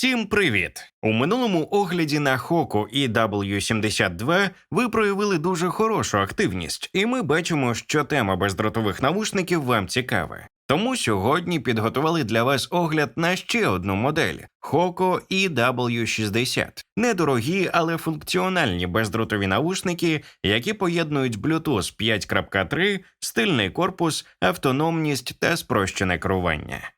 Всім привіт! У минулому огляді на Хоку і W72 ви проявили дуже хорошу активність, і ми бачимо, що тема бездротових навушників вам цікава. Тому сьогодні підготували для вас огляд на ще одну модель Hoco EW60. Недорогі, але функціональні бездротові навушники, які поєднують Bluetooth 5.3, стильний корпус, автономність та спрощене керування.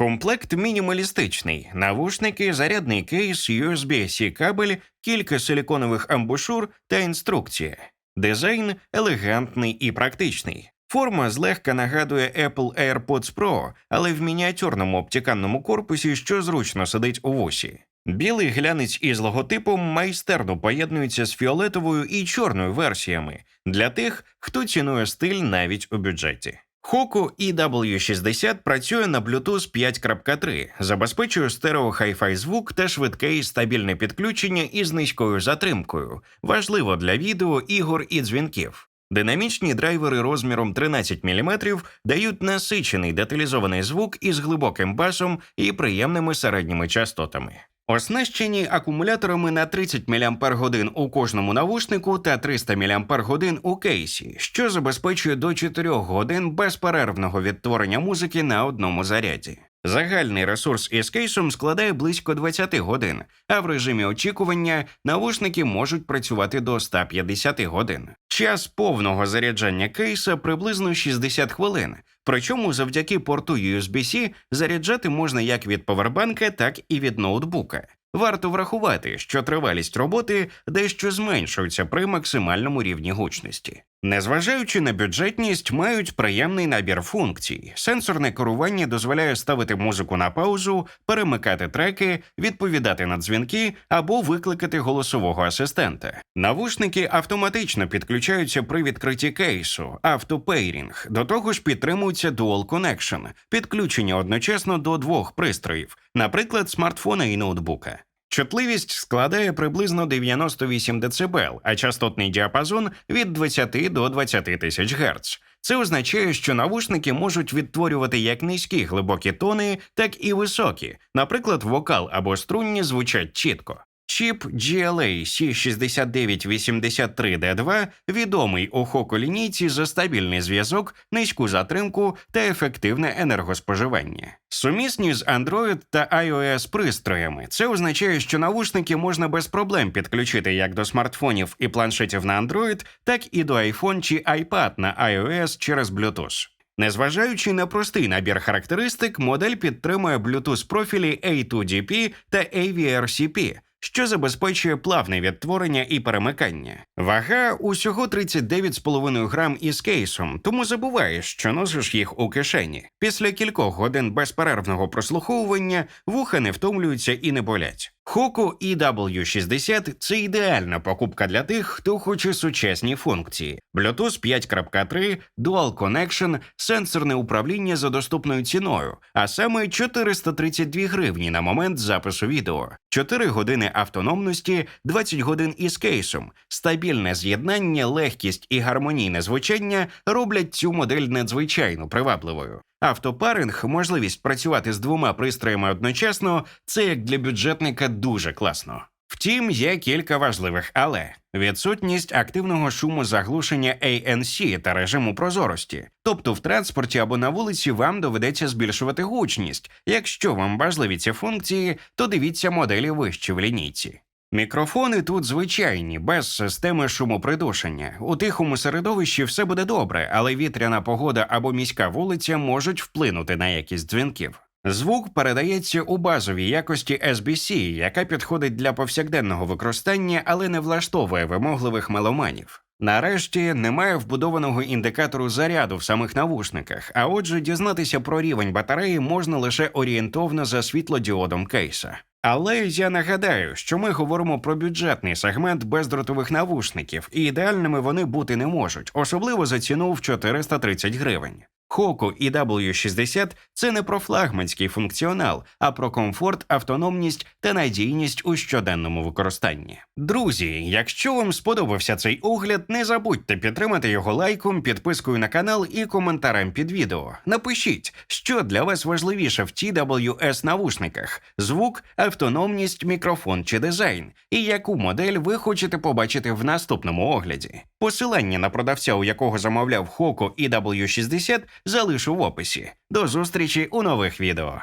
Комплект мінімалістичний: навушники, зарядний кейс, USB-C кабель, кілька силіконових амбушур та інструкція. Дизайн елегантний і практичний. Форма злегка нагадує Apple AirPods Pro, але в мініатюрному обтіканному корпусі, що зручно сидить у вусі. Білий глянець із логотипом майстерно поєднується з фіолетовою і чорною версіями для тих, хто цінує стиль навіть у бюджеті. Hoku EW60 працює на Bluetooth 5.3, забезпечує стерео хай-фай звук та швидке і стабільне підключення із низькою затримкою, важливо для відео, ігор і дзвінків. Динамічні драйвери розміром 13 мм дають насичений деталізований звук із глибоким басом і приємними середніми частотами. Оснащені акумуляторами на 30 мАч у кожному навушнику та 300 мАч у кейсі, що забезпечує до 4 годин безперервного відтворення музики на одному заряді. Загальний ресурс із кейсом складає близько 20 годин, а в режимі очікування навушники можуть працювати до 150 годин. Час повного заряджання кейса приблизно 60 хвилин. Причому завдяки порту USB-C заряджати можна як від повербанка, так і від ноутбука. Варто врахувати, що тривалість роботи дещо зменшується при максимальному рівні гучності. Незважаючи на бюджетність, мають приємний набір функцій. Сенсорне керування дозволяє ставити музику на паузу, перемикати треки, відповідати на дзвінки або викликати голосового асистента. Навушники автоматично підключаються при відкритті кейсу, автопейрінг. До того ж, підтримується Dual Connection – підключення одночасно до двох пристроїв, наприклад, смартфона і ноутбука. Чутливість складає приблизно 98 дБ, а частотний діапазон від 20 до 20 тисяч Гц. Це означає, що навушники можуть відтворювати як низькі глибокі тони, так і високі. Наприклад, вокал або струнні звучать чітко. Чіп GLA C6983D2 відомий у хоко-лінійці за стабільний зв'язок, низьку затримку та ефективне енергоспоживання. Сумісні з Android та iOS пристроями. Це означає, що навушники можна без проблем підключити як до смартфонів і планшетів на Android, так і до iPhone чи iPad на iOS через Bluetooth. Незважаючи на простий набір характеристик, модель підтримує Bluetooth профілі A2DP та AVRCP – що забезпечує плавне відтворення і перемикання. Вага усього 39,5 грам із кейсом, тому забуваєш, що носиш їх у кишені. Після кількох годин безперервного прослуховування вуха не втомлюються і не болять. Hoku EW60 – це ідеальна покупка для тих, хто хоче сучасні функції: Bluetooth 5.3, Dual Connection, сенсорне управління за доступною ціною, а саме 432 гривні на момент запису відео, 4 години автономності, 20 годин із кейсом, стабільне з'єднання, легкість і гармонійне звучання роблять цю модель надзвичайно привабливою. Автопаринг, можливість працювати з двома пристроями одночасно, це як для бюджетника дуже класно. Втім, є кілька важливих але відсутність активного шуму заглушення ANC та режиму прозорості, тобто в транспорті або на вулиці вам доведеться збільшувати гучність. Якщо вам важливі ці функції, то дивіться моделі вище в лінійці. Мікрофони тут звичайні, без системи шумопридушення. У тихому середовищі все буде добре, але вітряна погода або міська вулиця можуть вплинути на якість дзвінків. Звук передається у базовій якості SBC, яка підходить для повсякденного використання, але не влаштовує вимогливих меломанів. Нарешті немає вбудованого індикатору заряду в самих навушниках, а отже, дізнатися про рівень батареї можна лише орієнтовно за світлодіодом кейса. Але я нагадаю, що ми говоримо про бюджетний сегмент бездротових навушників, і ідеальними вони бути не можуть, особливо за ціну в 430 гривень. Хоку і W60 – це не про флагманський функціонал, а про комфорт, автономність та надійність у щоденному використанні. Друзі, якщо вам сподобався цей огляд, не забудьте підтримати його лайком, підпискою на канал і коментарем під відео. Напишіть, що для вас важливіше в TWS навушниках: звук, автономність, мікрофон чи дизайн, і яку модель ви хочете побачити в наступному огляді. Посилання на продавця, у якого замовляв Хоку і W60, залишу в описі. До зустрічі у нових відео.